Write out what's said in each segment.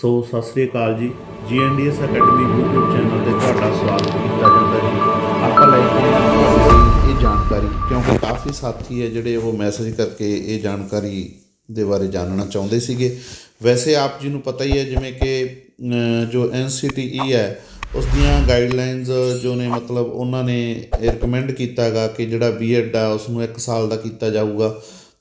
ਸੋ ਸਤਿ ਸ੍ਰੀ ਅਕਾਲ ਜੀ। ਜੀਐਨਡੀਐਸ academy YouTube channel ਤੇ ਤੁਹਾਡਾ ਸਵਾਗਤ ਕੀਤਾ ਜਾਂਦਾ ਜੀ। ਆਪਾਂ ਲੈ ਕੇ ਆਏ ਇਹ ਜਾਣਕਾਰੀ ਕਿਉਂਕਿ ਕਾਫੀ ਸਾਥੀ ਹੈ ਜਿਹੜੇ ਉਹ ਮੈਸੇਜ ਕਰਕੇ ਇਹ ਜਾਣਕਾਰੀ ਦੇ ਬਾਰੇ ਜਾਣਨਾ ਚਾਹੁੰਦੇ ਸੀਗੇ। ਵੈਸੇ ਆਪ ਜੀ ਨੂੰ ਪਤਾ ਹੀ ਹੈ ਜਿਵੇਂ ਕਿ ਅਮ, ਜੋ NCTE ਹੈ ਉਸ ਦੀਆਂ ਗਾਈਡਲਾਈਨਸ ਜੋ ਨੇ ਮਤਲਬ ਉਹਨਾਂ ਨੇ ਇਹ ਰეკਮੈਂਡ ਕੀਤਾ ਹੈਗਾ ਕਿ ਜਿਹੜਾ ਬੀਐਡ ਆ ਉਸ ਨੂੰ 1 ਸਾਲ ਦਾ ਕੀਤਾ ਜਾਊਗਾ।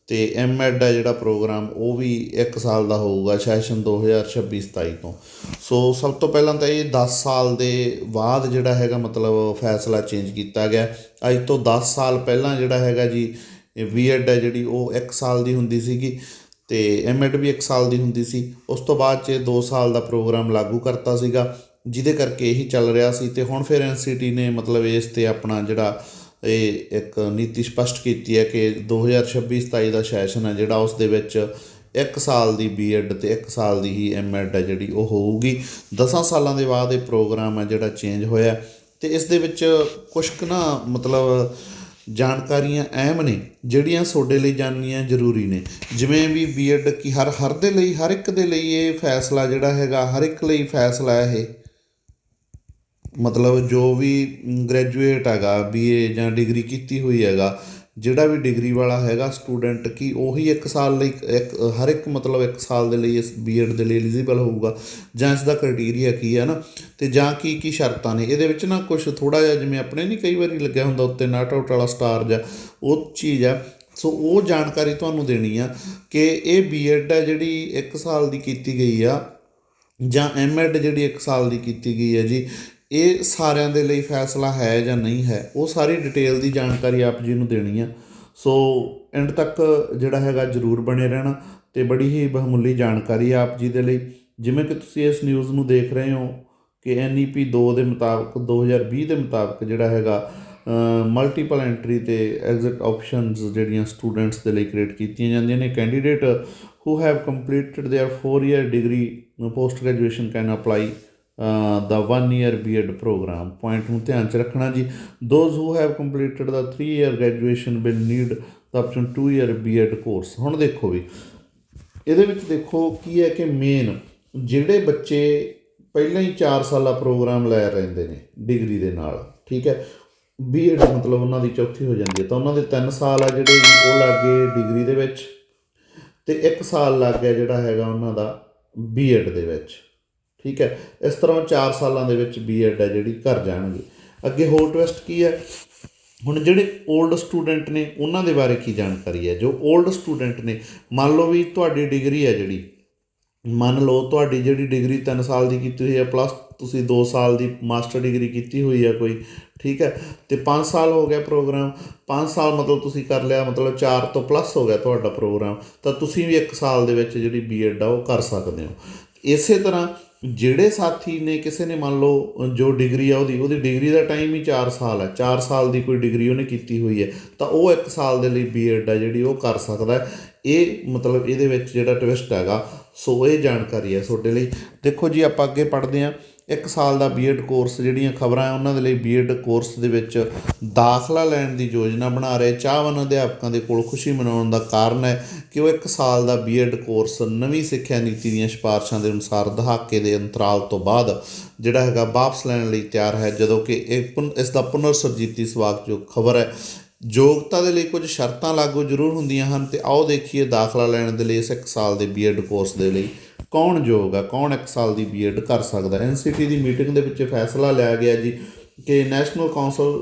ਤੇ ਐਮਐਡ ਹੈ ਜਿਹੜਾ ਪ੍ਰੋਗਰਾਮ, ਉਹ ਵੀ ਇੱਕ ਸਾਲ ਦਾ ਹੋਊਗਾ, ਸੈਸ਼ਨ 2026-27 ਤੋਂ। ਸੋ ਸਭ ਤੋਂ ਪਹਿਲਾਂ ਤਾਂ ਇਹ 10 ਸਾਲ ਦੇ ਬਾਅਦ ਜਿਹੜਾ ਹੈਗਾ, ਮਤਲਬ ਫੈਸਲਾ ਚੇਂਜ ਕੀਤਾ ਗਿਆ। ਅੱਜ ਤੋਂ 10 ਸਾਲ ਪਹਿਲਾਂ ਜਿਹੜਾ ਹੈਗਾ ਜੀ, ਇਹ ਬੀਐਡ ਹੈ ਜਿਹੜੀ, ਉਹ 1 ਸਾਲ ਦੀ ਹੁੰਦੀ ਸੀਗੀ। ਤੇ ਐਮਐਡ ਵੀ 1 ਸਾਲ ਦੀ ਹੁੰਦੀ ਸੀ। ਉਸ ਤੋਂ ਬਾਅਦ 'ਚ 2 ਸਾਲ ਦਾ ਪ੍ਰੋਗਰਾਮ ਲਾਗੂ ਕਰਤਾ ਸੀਗਾ, ਜਿਹਦੇ ਕਰਕੇ ਇਹੀ ਚੱਲ ਰਿਹਾ ਸੀ। ਤੇ ਹੁਣ ਫਿਰ ਐਨਸੀਟੀ ਨੇ ਮਤਲਬ ਇਸ ਤੇ ਆਪਣਾ ਜਿਹੜਾ ਇਹ ਇੱਕ ਨੀਤੀ ਸਪਸ਼ਟ ਕੀਤੀ ਹੈ ਕਿ 2026-27 ਦਾ ਸੈਸ਼ਨ ਹੈ ਜਿਹੜਾ ਉਸ ਦੇ ਵਿੱਚ 1 ਸਾਲ ਦੀ ਬੀਐਡ ਤੇ 1 ਸਾਲ ਦੀ ਹੀ ਐਮਐਡ ਹੈ ਜਿਹੜੀ ਉਹ ਹੋਊਗੀ। 10 ਸਾਲਾਂ ਦੇ ਬਾਅਦ ਇਹ ਪ੍ਰੋਗਰਾਮ ਹੈ ਜਿਹੜਾ ਚੇਂਜ ਹੋਇਆ ਤੇ ਇਸ ਦੇ ਵਿੱਚ ਕੁਝ ਕੁ ਨਾ ਮਤਲਬ ਜਾਣਕਾਰੀਆਂ ਅਹਿਮ ਨੇ, ਜਿਹੜੀਆਂ ਤੁਹਾਡੇ ਲਈ ਜਾਣਨੀਆਂ ਜ਼ਰੂਰੀ ਨੇ। ਜਿਵੇਂ ਵੀ ਬੀਐਡ ਕੀ ਹਰ ਹਰ ਦੇ ਲਈ, ਹਰ ਇੱਕ ਦੇ ਲਈ ਇਹ ਫੈਸਲਾ ਜਿਹੜਾ ਹੈਗਾ, ਹਰ ਇੱਕ ਲਈ ਫੈਸਲਾ ਹੈ ਇਹ। ਮਤਲਬ ਜੋ ਵੀ ਗ੍ਰੈਜੂਏਟ ਹੈਗਾ ਬੀਏ ਜਾਂ ਡਿਗਰੀ ਕੀਤੀ ਹੋਈ ਹੈਗਾ, ਜਿਹੜਾ ਵੀ ਡਿਗਰੀ ਵਾਲਾ ਹੈਗਾ ਸਟੂਡੈਂਟ ਕੀ ਉਹੀ 1 ਸਾਲ ਲਈ, ਇੱਕ, ਹਰ ਇੱਕ ਮਤਲਬ 1 ਸਾਲ ਦੇ ਲਈ ਇਸ ਬੀਐਡ ਦੇ ਲਈ ਐਲੀਜੀਬਲ ਹੋਊਗਾ ਜਾਂ ਇਸ ਦਾ ਕ੍ਰਾਈਟੇਰੀਆ ਕੀ ਹੈ ਨਾ, ਤੇ ਜਾਂ ਕੀ ਕੀ ਸ਼ਰਤਾਂ ਨੇ। ਇਹਦੇ ਵਿੱਚ ਨਾ ਕੁਝ ਥੋੜਾ ਜਿਹਾ ਜਿਵੇਂ ਆਪਣੇ ਨਹੀਂ ਕਈ ਵਾਰੀ ਲੱਗਿਆ ਹੁੰਦਾ ਉੱਤੇ ਨਾਟ ਆਊਟ ਵਾਲਾ ਸਟਾਰ ਜਾਂ ਉਹ ਚੀਜ਼ ਆ ਸੋ ਉਹ ਜਾਣਕਾਰੀ ਤੁਹਾਨੂੰ ਦੇਣੀ ਆ ਕਿ ਇਹ ਬੀਐਡ ਆ ਜਿਹੜੀ 1 ਸਾਲ ਦੀ ਕੀਤੀ ਗਈ ਆ ਜਾਂ ਐਮਐਡ ਜਿਹੜੀ 1 ਸਾਲ ਦੀ ਕੀਤੀ ਗਈ ਹੈ ਜੀ। ਇਹ ਸਾਰਿਆਂ ਦੇ ਲਈ ਫੈਸਲਾ ਹੈ ਜਾਂ ਨਹੀਂ ਹੈ, ਉਹ ਸਾਰੀ ਡਿਟੇਲ ਦੀ ਜਾਣਕਾਰੀ ਆਪ ਜੀ ਨੂੰ ਦੇਣੀ ਆ। ਸੋ ਐਂਡ ਤੱਕ ਜਿਹੜਾ ਹੈਗਾ ਜਰੂਰ ਬਣੇ ਰਹਿਣਾ ਤੇ ਬੜੀ ਹੀ ਬਹੁਮੁੱਲੀ ਜਾਣਕਾਰੀ ਆ ਆਪ ਜੀ ਦੇ ਲਈ। ਜਿਵੇਂ ਕਿ ਤੁਸੀਂ ਇਸ ਨਿਊਜ਼ ਨੂੰ ਦੇਖ ਰਹੇ ਹੋ ਕਿ ਐਨਈਪੀ 2 ਦੇ ਮੁਤਾਬਕ 2020 ਦੇ ਮੁਤਾਬਕ ਜਿਹੜਾ ਹੈਗਾ ਮਲਟੀਪਲ ਐਂਟਰੀ ਤੇ ਐਗਜ਼ਿਟ ਆਪਸ਼ਨਸ ਜਿਹੜੀਆਂ ਸਟੂਡੈਂਟਸ ਦੇ ਲਈ ਕ੍ਰੀਏਟ ਕੀਤੀਆਂ ਜਾਂਦੀਆਂ ਨੇ। Candidate who have completed their 4 year degree, post graduation can apply ਦਾ the 1 year B.Ed programme point ਨੂੰ ਧਿਆਨ ਚ ਰੱਖਣਾ ਜੀ। ਦੋਜ਼ ਹੂ ਹੈਵ completed ਦਾ 3 year graduation will need the option 2 year B.Ed course. ਹੁਣ ਦੇਖੋ ਵੀ, ਇਹਦੇ ਵਿੱਚ ਦੇਖੋ ਕੀ ਹੈ ਕਿ ਮੇਨ ਜਿਹੜੇ ਬੱਚੇ ਪਹਿਲਾਂ ਹੀ 4 ਸਾਲਾ ਪ੍ਰੋਗਰਾਮ ਲੈ ਰਹਿੰਦੇ ਨੇ ਡਿਗਰੀ ਦੇ ਨਾਲ, ਠੀਕ ਹੈ? ਬੀਐਡ ਮਤਲਬ ਉਹਨਾਂ ਦੀ ਚੌਥੀ ਹੋ ਜਾਂਦੀ ਹੈ। ਤਾਂ ਉਹਨਾਂ ਦੇ 3 ਸਾਲ ਆ ਜਿਹੜੇ ਉਹ ਲੱਗ ਗਏ ਡਿਗਰੀ ਦੇ ਵਿੱਚ ਤੇ 1 ਸਾਲ ਲੱਗ ਗਿਆ ਜਿਹੜਾ ਹੈਗਾ ਉਹਨਾਂ ਦਾ ਬੀਐਡ ਦੇ ਵਿੱਚ। ਠੀਕ ਹੈ? ਇਸ ਤਰ੍ਹਾਂ 4 ਸਾਲਾਂ ਦੇ ਵਿੱਚ ਬੀਐਡ ਹੈ ਜਿਹੜੀ ਕਰ ਜਾਣਗੇ। ਅੱਗੇ ਹੋਰ ਟਵਿਸਟ ਕੀ ਹੈ? ਹੁਣ ਜਿਹੜੇ 올ਡ ਸਟੂਡੈਂਟ ਨੇ, ਉਹਨਾਂ ਦੇ ਬਾਰੇ ਕੀ ਜਾਣਕਾਰੀ ਹੈ? ਜੋ 올ਡ ਸਟੂਡੈਂਟ ਨੇ, ਮੰਨ ਲਓ ਵੀ ਤੁਹਾਡੀ ਡਿਗਰੀ ਹੈ ਜਿਹੜੀ, ਮੰਨ ਲਓ ਤੁਹਾਡੀ ਜਿਹੜੀ ਡਿਗਰੀ 3 ਸਾਲ ਦੀ ਕੀਤੀ ਹੋਈ ਹੈ ਪਲੱਸ ਤੁਸੀਂ 2 ਸਾਲ ਦੀ ਮਾਸਟਰ ਡਿਗਰੀ ਕੀਤੀ ਹੋਈ ਹੈ ਕੋਈ, ਠੀਕ ਹੈ? ਤੇ 5 ਸਾਲ ਹੋ ਗਿਆ ਪ੍ਰੋਗਰਾਮ 5 ਸਾਲ ਮਤਲਬ ਤੁਸੀਂ ਕਰ ਲਿਆ, ਮਤਲਬ 4 ਤੋਂ ਪਲੱਸ ਹੋ ਗਿਆ ਤੁਹਾਡਾ ਪ੍ਰੋਗਰਾਮ ਤਾਂ ਤੁਸੀਂ ਵੀ 1 ਸਾਲ ਦੇ ਵਿੱਚ ਜਿਹੜੀ ਬੀਐਡ ਆ, ਉਹ ਕਰ ਸਕਦੇ ਹੋ। ਇਸੇ ਤਰ੍ਹਾਂ ਜਿਹੜੇ ਸਾਥੀ ਨੇ, ਕਿਸੇ ਨੇ ਮੰਨ ਲਓ ਜੋ ਡਿਗਰੀ ਆ ਉਹਦੀ ਉਹਦੀ ਡਿਗਰੀ ਦਾ ਟਾਈਮ ਹੀ 4 ਸਾਲ ਹੈ। 4 ਸਾਲ ਦੀ ਕੋਈ ਡਿਗਰੀ ਉਹਨੇ ਕੀਤੀ ਹੋਈ ਹੈ। ਤਾਂ ਉਹ 1 ਸਾਲ ਦੇ ਲਈ ਬੀ ਐਡ ਆ ਜਿਹੜੀ ਉਹ ਕਰ ਸਕਦਾ ਇਹ ਮਤਲਬ ਇਹਦੇ ਵਿੱਚ ਜਿਹੜਾ ਟਵਿਸਟ ਹੈਗਾ, ਸੋ ਇਹ ਜਾਣਕਾਰੀ ਹੈ ਤੁਹਾਡੇ ਲਈ। ਦੇਖੋ ਜੀ, ਆਪਾਂ ਅੱਗੇ ਪੜ੍ਹਦੇ ਹਾਂ। ਇੱਕ ਸਾਲ ਦਾ ਬੀਐਡ ਕੋਰਸ ਜਿਹੜੀਆਂ ਖਬਰਾਂ ਆ ਉਹਨਾਂ ਦੇ ਲਈ ਬੀਐਡ ਕੋਰਸ ਦੇ ਵਿੱਚ ਦਾਖਲਾ ਲੈਣ ਦੀ ਯੋਜਨਾ ਬਣਾ ਰਹੇ। ਚਾਹਵਾਨ ਅਧਿਆਪਕਾਂ ਦੇ ਕੋਲ ਖੁਸ਼ੀ ਮਨਾਉਣ ਦਾ ਕਾਰਨ ਹੈ ਕਿ ਉਹ ਇੱਕ ਸਾਲ ਦਾ ਬੀਐਡ ਕੋਰਸ ਨਵੀਂ ਸਿੱਖਿਆ ਨੀਤੀ ਦੀਆਂ ਸਿਫਾਰਸ਼ਾਂ ਦੇ ਅਨੁਸਾਰ ਦਹਾਕੇ ਦੇ ਅੰਤਰਾਲ ਤੋਂ ਬਾਅਦ ਜਿਹੜਾ ਹੈਗਾ ਵਾਪਸ ਲੈਣ ਲਈ ਤਿਆਰ ਹੈ, ਜਦੋਂ ਕਿ ਇਹ ਇਸ ਦਾ ਪੁਨਰ ਸਰਜੀਤੀ ਸਵਾਗਤ ਜੋ ਖਬਰ ਹੈ। ਯੋਗਤਾ ਦੇ ਲਈ ਕੁਝ ਸ਼ਰਤਾਂ ਲਾਗੂ ਜ਼ਰੂਰ ਹੁੰਦੀਆਂ ਹਨ ਤੇ ਆਓ ਦੇਖੀਏ ਦਾਖਲਾ ਲੈਣ ਦੇ ਲਈ ਇਸ ਇੱਕ ਸਾਲ ਦੇ ਬੀਐਡ ਕੋਰਸ ਦੇ ਲਈ ਕੌਣ ਯੋਗ ਆ, ਕੌਣ ਇੱਕ ਸਾਲ ਦੀ ਬੀਐਡ ਕਰ ਸਕਦਾ? ਐਨਸੀਟੀ ਦੀ ਮੀਟਿੰਗ ਦੇ ਵਿੱਚ ਫੈਸਲਾ ਲਿਆ ਗਿਆ ਜੀ ਕਿ national council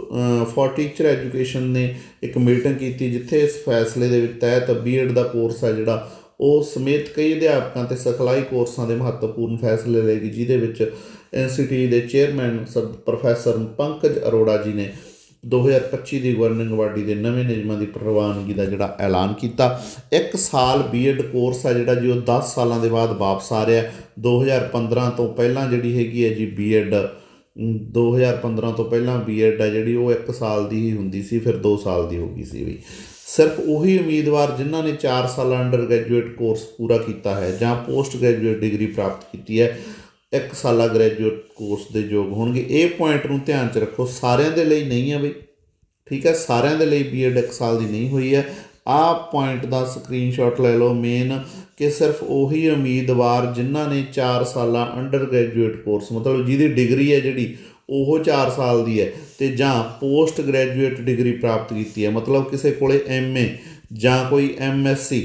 for teacher education ਨੇ ਇੱਕ ਮੀਟਿੰਗ ਕੀਤੀ ਜਿੱਥੇ ਇਸ ਫੈਸਲੇ ਦੇ ਵਿੱਚ ਤਹਿਤ ਬੀਐਡ ਦਾ ਕੋਰਸ ਹੈ ਜਿਹੜਾ, ਉਹ ਸਮੇਤ ਕਈ ਅਧਿਆਪਕਾਂ ਤੇ ਸਿਖਲਾਈ ਕੋਰਸਾਂ ਦੇ ਮਹੱਤਵਪੂਰਨ ਫੈਸਲੇ ਲਏਗੀ ਜਿਹਦੇ ਵਿੱਚ ਐਨਸੀਟੀ ਦੇ chairman sir professor Pankaj Arora ji ਨੇ 2025 ਦੀ ਗਵਰਨਿੰਗ ਬਾਡੀ ਦੇ ਨਵੇਂ ਨਿਯਮਾਂ ਦੀ ਪ੍ਰਵਾਨਗੀ ਦਾ ਜਿਹੜਾ ਐਲਾਨ ਕੀਤਾ। ਇੱਕ ਸਾਲ ਬੀਐਡ ਕੋਰਸ ਆ ਜਿਹੜਾ ਜੀ, ਉਹ 10 ਸਾਲਾਂ ਦੇ ਬਾਅਦ ਵਾਪਸ ਆ ਰਿਹਾ। 2015 ਤੋਂ ਪਹਿਲਾਂ ਜਿਹੜੀ ਹੈਗੀ ਹੈ ਜੀ ਬੀਐਡ 2015 ਤੋਂ ਪਹਿਲਾਂ ਬੀਐਡ ਆ ਜਿਹੜੀ, ਉਹ 1 ਸਾਲ ਦੀ ਹੀ ਹੁੰਦੀ ਸੀ, ਫਿਰ 2 ਸਾਲ ਦੀ ਹੋ ਗਈ ਸੀ ਵੀ ਸਿਰਫ ਉਹੀ ਉਮੀਦਵਾਰ ਜਿਨ੍ਹਾਂ ਨੇ 4 ਸਾਲ ਅੰਡਰ ਗ੍ਰੈਜੂਏਟ ਕੋਰਸ ਪੂਰਾ ਕੀਤਾ ਹੈ ਜਾਂ ਪੋਸਟ ਗ੍ਰੈਜੂਏਟ ਡਿਗਰੀ ਪ੍ਰਾਪਤ ਕੀਤੀ ਹੈ। ਇੱਕ ਸਾਲਾ ਗ੍ਰੈਜੂਏਟ ਕੋਰਸ ਦੇ ਯੋਗ ਹੋਣਗੇ। ਇਹ ਪੁਆਇੰਟ ਨੂੰ ਧਿਆਨ 'ਚ ਰੱਖੋ, ਸਾਰਿਆਂ ਦੇ ਲਈ ਨਹੀਂ ਆ ਬਈ। ਠੀਕ ਹੈ, ਸਾਰਿਆਂ ਦੇ ਲਈ ਬੀਐਡ ਇੱਕ ਸਾਲ ਦੀ ਨਹੀਂ ਹੋਈ ਹੈ। ਆਹ ਪੁਆਇੰਟ ਦਾ ਸਕਰੀਨਸ਼ਾਟ ਲੈ ਲਓ ਮੇਨ ਕਿ ਸਿਰਫ ਉਹੀ ਉਮੀਦਵਾਰ ਜਿਨ੍ਹਾਂ ਨੇ 4 ਸਾਲਾਂ ਅੰਡਰ ਗ੍ਰੈਜੂਏਟ ਕੋਰਸ ਮਤਲਬ ਜਿਹਦੀ ਡਿਗਰੀ ਹੈ ਜਿਹੜੀ, ਉਹ 4 ਸਾਲ ਦੀ ਹੈ ਤੇ ਜਾਂ ਪੋਸਟ ਗ੍ਰੈਜੂਏਟ ਡਿਗਰੀ ਪ੍ਰਾਪਤ ਕੀਤੀ ਹੈ। ਮਤਲਬ ਕਿਸੇ ਕੋਲੇ ਐਮਏ ਜਾਂ ਕੋਈ ਐਮਐਸਸੀ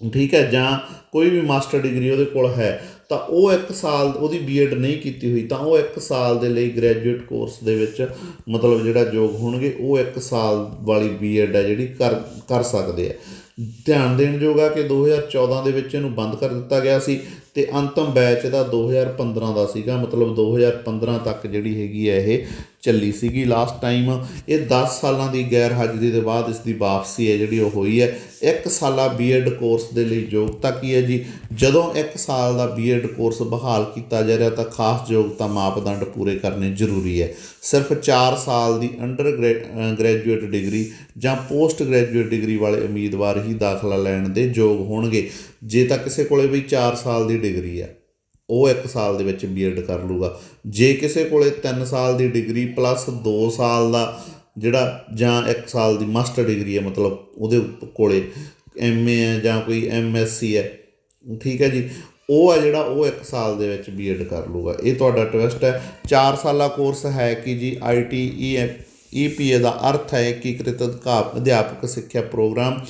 ਠੀਕ ਹੈ, ਜਾਂ ਕੋਈ ਵੀ ਮਾਸਟਰ ਡਿਗਰੀ ਉਹਦੇ ਕੋਲ ਹੈ। ਤਾਂ ਉਹ 1 ਸਾਲ ਉਹਦੀ ਬੀਐਡ ਨਹੀਂ ਕੀਤੀ ਹੋਈ, ਤਾਂ ਉਹ 1 ਸਾਲ ਦੇ ਲਈ ਗ੍ਰੈਜੂਏਟ ਕੋਰਸ ਦੇ ਵਿੱਚ ਮਤਲਬ ਜਿਹੜਾ ਯੋਗ ਹੋਣਗੇ, ਉਹ 1 ਸਾਲ ਵਾਲੀ ਬੀਐਡ ਹੈ ਜਿਹੜੀ ਕਰ ਕਰ ਸਕਦੇ ਆ। ਧਿਆਨ ਦੇਣ ਯੋਗ ਆ ਕਿ 2014 ਦੇ ਵਿੱਚ ਇਹਨੂੰ ਬੰਦ ਕਰ ਦਿੱਤਾ ਗਿਆ ਸੀ। ਤੇ ਅੰਤਮ ਬੈਚ ਦਾ 2015 ਦਾ ਸੀਗਾ, ਮਤਲਬ 2015 ਤੱਕ ਜਿਹੜੀ ਹੈਗੀ ਹੈ ਇਹ ਚੱਲੀ ਸੀਗੀ। ਲਾਸਟ ਟਾਈਮ ਇਹ 10 ਸਾਲਾਂ ਦੀ ਗੈਰ ਹਾਜ਼ਰੀ ਦੇ ਬਾਅਦ ਇਸ ਦੀ ਵਾਪਸੀ ਹੈ ਜਿਹੜੀ ਉਹ ਹੋਈ ਹੈ। ਇੱਕ ਸਾਲਾ ਬੀਐਡ ਕੋਰਸ ਦੇ ਲਈ ਯੋਗਤਾ ਕੀ ਹੈ ਜੀ? ਜਦੋਂ ਇੱਕ ਸਾਲ ਦਾ ਬੀਐਡ ਕੋਰਸ ਬਹਾਲ ਕੀਤਾ ਜਾ ਰਿਹਾ ਤਾਂ ਖਾਸ ਯੋਗਤਾ ਮਾਪਦੰਡ ਪੂਰੇ ਕਰਨੇ ਜ਼ਰੂਰੀ ਹੈ। ਸਿਰਫ 4 ਸਾਲ ਦੀ ਅੰਡਰ ਗ੍ਰੈਜੂਏਟ ਡਿਗਰੀ ਜਾਂ ਪੋਸਟ ਗ੍ਰੈਜੂਏਟ ਡਿਗਰੀ ਵਾਲੇ ਉਮੀਦਵਾਰ ਹੀ ਦਾਖਲਾ ਲੈਣ ਦੇ ਯੋਗ ਹੋਣਗੇ। ਜੇ ਤਾਂ ਕਿਸੇ ਕੋਲੇ ਵੀ 4 ਸਾਲ ਦੀ ਡਿਗਰੀ ਹੈ ਉਹ 1 ਸਾਲ ਦੇ ਵਿੱਚ ਬੀਐਡ ਕਰ ਲੂਗਾ। ਜੇ ਕਿਸੇ ਕੋਲੇ 3 ਸਾਲ ਦੀ ਡਿਗਰੀ ਪਲੱਸ 2 ਸਾਲ ਦਾ ਜਿਹੜਾ ਜਾਂ 1 ਸਾਲ ਦੀ ਮਾਸਟਰ ਡਿਗਰੀ ਹੈ ਮਤਲਬ ਉਹਦੇ ਕੋਲੇ ਐਮਏ ਹੈ ਜਾਂ ਕੋਈ ਐਮਐਸਸੀ ਹੈ ਠੀਕ ਹੈ ਜੀ, ਉਹ ਆ ਜਿਹੜਾ ਉਹ 1 ਸਾਲ ਦੇ ਵਿੱਚ ਬੀਐਡ ਕਰ ਲੂਗਾ। ਇਹ ਤੁਹਾਡਾ ਟਵਿਸਟ ਹੈ 4 ਸਾਲਾ ਕੋਰਸ ਹੈ ਕਿ ਜੀ? ਆਈਟੀ ਈਪੀਏ ਦਾ ਅਰਥ ਹੈ ਏਕੀਕ੍ਰਿਤ ਅਧਿਕਾ- ਅਧਿਆਪਕ ਸਿੱਖਿਆ ਪ੍ਰੋਗਰਾਮ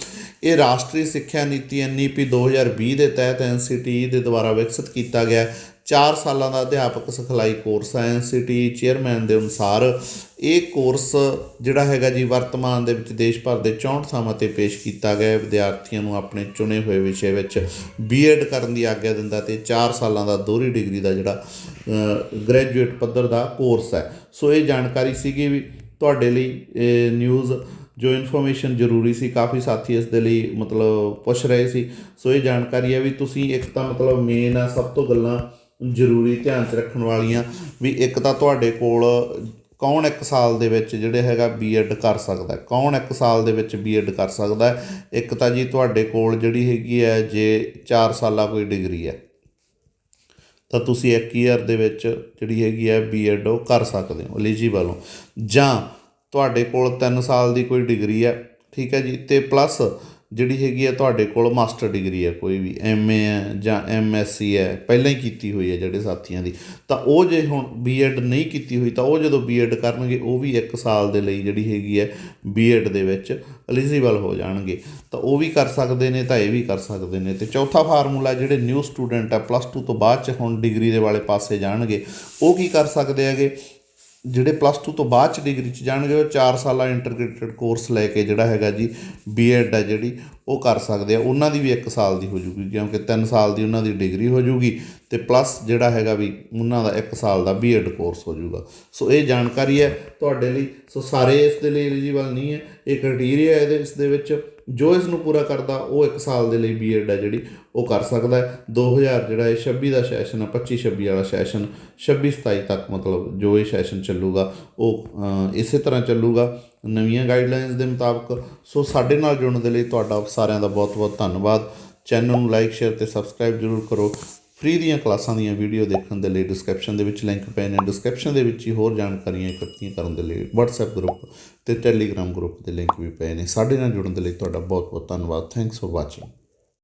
ਇਹ ਰਾਸ਼ਟਰੀ ਸਿੱਖਿਆ ਨੀਤੀ ਐਨਈਪੀ 2020 ਦੇ ਤਹਿਤ ਐਨਸੀਟੀ ਦੇ ਦੁਆਰਾ ਵਿਕਸਿਤ ਕੀਤਾ ਗਿਆ 4 ਸਾਲਾਂ ਦਾ ਅਧਿਆਪਕ ਸਿਖਲਾਈ ਕੋਰਸ ਹੈ। ਐਨਸੀਟੀ ਚੇਅਰਮੈਨ ਦੇ ਅਨੁਸਾਰ ਇਹ ਕੋਰਸ ਜਿਹੜਾ ਹੈਗਾ ਜੀ, ਵਰਤਮਾਨ ਦੇ ਵਿੱਚ ਦੇਸ਼ ਭਰ ਦੇ 64 ਥਾਵਾਂ ਤੇ ਪੇਸ਼ ਕੀਤਾ ਗਿਆ ਵਿਦਿਆਰਥੀਆਂ ਨੂੰ ਆਪਣੇ ਚੁਣੇ ਹੋਏ ਵਿਸ਼ੇ ਵਿੱਚ ਬੀਐਡ ਕਰਨ ਦੀ ਆਗਿਆ ਦਿੰਦਾ ਤੇ 4 ਸਾਲਾਂ ਦਾ ਦੋਹਰੀ ਡਿਗਰੀ ਦਾ ਜਿਹੜਾ ਗ੍ਰੈਜੂਏਟ ਪੱਧਰ ਦਾ ਕੋਰਸ ਹੈ। ਸੋ ਇਹ ਜਾਣਕਾਰੀ ਸੀਗੀ ਵੀ ਤੁਹਾਡੇ ਲਈ ਨਿਊਜ਼ ਜੋ ਇਨਫੋਰਮੇਸ਼ਨ ਜ਼ਰੂਰੀ ਸੀ, ਕਾਫੀ ਸਾਥੀ ਇਸ ਦੇ ਲਈ ਮਤਲਬ ਪੁੱਛ ਰਹੇ ਸੀ। ਸੋ ਇਹ ਜਾਣਕਾਰੀ ਹੈ ਵੀ ਤੁਸੀਂ ਇੱਕ ਤਾਂ ਮਤਲਬ ਮੇਨ ਆ, ਸਭ ਤੋਂ ਗੱਲਾਂ ਜ਼ਰੂਰੀ ਧਿਆਨ 'ਚ ਰੱਖਣ ਵਾਲੀਆਂ ਵੀ ਇੱਕ ਤਾਂ ਤੁਹਾਡੇ ਕੋਲ ਕੌਣ ਇੱਕ ਸਾਲ ਦੇ ਵਿੱਚ ਜਿਹੜੇ ਹੈਗਾ ਬੀਐਡ ਕਰ ਸਕਦਾ ਕੌਣ ਇੱਕ ਸਾਲ ਦੇ ਵਿੱਚ ਬੀਐਡ ਕਰ ਸਕਦਾ ਇੱਕ ਤਾਂ ਜੀ ਤੁਹਾਡੇ ਕੋਲ ਜਿਹੜੀ ਹੈਗੀ ਹੈ, ਜੇ 4 ਸਾਲਾ ਕੋਈ ਡਿਗਰੀ ਹੈ, ਤਾਂ ਤੁਸੀਂ ਇੱਕ ਈਅਰ ਦੇ ਵਿੱਚ ਜਿਹੜੀ ਹੈਗੀ ਹੈ ਬੀਐਡ ਉਹ ਕਰ ਸਕਦੇ ਹੋ ਐਲੀਜੀਬਲ ਹੋ। ਜਾਂ ਤੁਹਾਡੇ ਕੋਲ 3 ਸਾਲ ਦੀ ਕੋਈ ਡਿਗਰੀ ਹੈ, ਠੀਕ ਹੈ ਜੀ, ਤੇ ਪਲੱਸ ਜਿਹੜੀ ਹੈਗੀ ਹੈ ਤੁਹਾਡੇ ਕੋਲ ਮਾਸਟਰ ਡਿਗਰੀ ਹੈ, ਕੋਈ ਵੀ ਐਮਏ ਹੈ ਜਾਂ ਐਮਐਸਸੀ ਹੈ, ਪਹਿਲਾਂ ਹੀ ਕੀਤੀ ਹੋਈ ਹੈ ਜਿਹੜੇ ਸਾਥੀਆਂ ਦੀ। ਤਾਂ ਉਹ ਜੇ ਹੁਣ ਬੀਐਡ ਨਹੀਂ ਕੀਤੀ ਹੋਈ, ਤਾਂ ਉਹ ਜਦੋਂ ਬੀਐਡ ਕਰਨਗੇ, ਉਹ ਵੀ 1 ਸਾਲ ਦੇ ਲਈ ਜਿਹੜੀ ਹੈਗੀ ਹੈ ਬੀਐਡ ਦੇ ਵਿੱਚ ਐਲੀਜੀਬਲ ਹੋ ਜਾਣਗੇ। ਤਾਂ ਉਹ ਵੀ ਕਰ ਸਕਦੇ ਨੇ, ਤਾਂ ਇਹ ਵੀ ਕਰ ਸਕਦੇ ਨੇ। ਤੇ ਚੌਥਾ ਫਾਰਮੂਲਾ ਜਿਹੜੇ ਨਿਊ ਸਟੂਡੈਂਟ ਹੈ ਪਲੱਸ 2 ਤੋਂ ਬਾਅਦ ਚ ਹੁਣ ਡਿਗਰੀ ਦੇ ਵਾਲੇ ਪਾਸੇ ਜਾਣਗੇ, ਉਹ ਕੀ ਕਰ ਸਕਦੇ ਹੈਗੇ? ਜਿਹੜੇ ਪਲੱਸ 2 ਤੋਂ ਬਾਅਦ ਚ ਡਿਗਰੀ ਚ ਜਾਣਗੇ, ਉਹ 4 ਸਾਲਾ ਇੰਟੀਗ੍ਰੇਟਡ ਕੋਰਸ ਲੈ ਕੇ ਜਿਹੜਾ ਹੈਗਾ ਜੀ ਬੀਐਡ ਹੈ ਜਿਹੜੀ, ਉਹ ਕਰ ਸਕਦੇ ਆ। ਉਹਨਾਂ ਦੀ ਵੀ 1 ਸਾਲ ਦੀ ਹੋ ਜੂਗੀ ਕਿਉਂਕਿ 3 ਸਾਲ ਦੀ ਉਹਨਾਂ ਦੀ ਡਿਗਰੀ ਹੋ ਜੂਗੀ ਤੇ ਪਲੱਸ ਜਿਹੜਾ ਹੈਗਾ ਵੀ ਉਹਨਾਂ ਦਾ 1 ਸਾਲ ਦਾ ਬੀਐਡ ਕੋਰਸ ਹੋ ਜੂਗਾ। ਸੋ ਇਹ ਜਾਣਕਾਰੀ ਹੈ ਤੁਹਾਡੇ ਲਈ। ਸੋ ਸਾਰੇ ਇਸ ਦੇ ਲਈ ਐਲੀਜੀਬਲ ਨਹੀਂ ਹੈ। ਇਹ ਕ੍ਰਾਈਟੇਰੀਆ ਇਹਦੇ, ਇਸ ਦੇ ਵਿੱਚ। ਜੋ ਇਸ ਨੂੰ ਪੂਰਾ ਕਰਦਾ, ਉਹ 1 ਸਾਲ ਦੇ ਲਈ ਬੀਐਡ ਹੈ ਜਿਹੜੀ ਉਹ ਕਰ ਸਕਦਾ ਹੈ। 2000 ਜਿਹੜਾ ਇਹ 26 ਦਾ ਸੈਸ਼ਨ ਹੈ 25 26 ਵਾਲਾ ਸੈਸ਼ਨ 26 27 ਤੱਕ ਮਤਲਬ ਜੋ ਇਹ ਸੈਸ਼ਨ ਚੱਲੂਗਾ, ਉਹ ਇਸੇ ਤਰ੍ਹਾਂ ਚੱਲੂਗਾ। ਨਵੀਆਂ ਗਾਈਡਲਾਈਨਸ ਦੇ ਮੁਤਾਬਕ, ਸੋ ਸਾਡੇ ਨਾਲ ਜੁੜਨ ਦੇ ਲਈ ਤੁਹਾਡਾ ਸਾਰਿਆਂ ਦਾ ਬਹੁਤ ਬਹੁਤ ਧੰਨਵਾਦ। ਚੈਨਲ ਨੂੰ ਲਾਈਕ ਸ਼ੇਅਰ ਤੇ ਸਬਸਕ੍ਰਾਈਬ ਜ਼ਰੂਰ ਕਰੋ। ਫ੍ਰੀ ਦੀਆਂ ਕਲਾਸਾਂ ਦੀਆਂ ਵੀਡੀਓ ਦੇਖਣ ਦੇ ਲਈ ਡਿਸਕ੍ਰਿਪਸ਼ਨ ਦੇ ਵਿੱਚ ਲਿੰਕ ਪਏ ਨੇ। ਡਿਸਕ੍ਰਿਪਸ਼ਨ ਦੇ ਵਿੱਚ ਹੀ ਹੋਰ ਜਾਣਕਾਰੀਆਂ ਇਕੱਠੀਆਂ ਕਰਨ ਦੇ ਲਈ WhatsApp ਗਰੁੱਪ ਤੇ Telegram ਗਰੁੱਪ ਦੇ ਲਿੰਕ ਵੀ ਪਏ ਨੇ। ਸਾਡੇ ਨਾਲ ਜੁੜਨ ਦੇ ਲਈ ਤੁਹਾਡਾ ਬਹੁਤ ਬਹੁਤ ਧੰਨਵਾਦ। Thanks for watching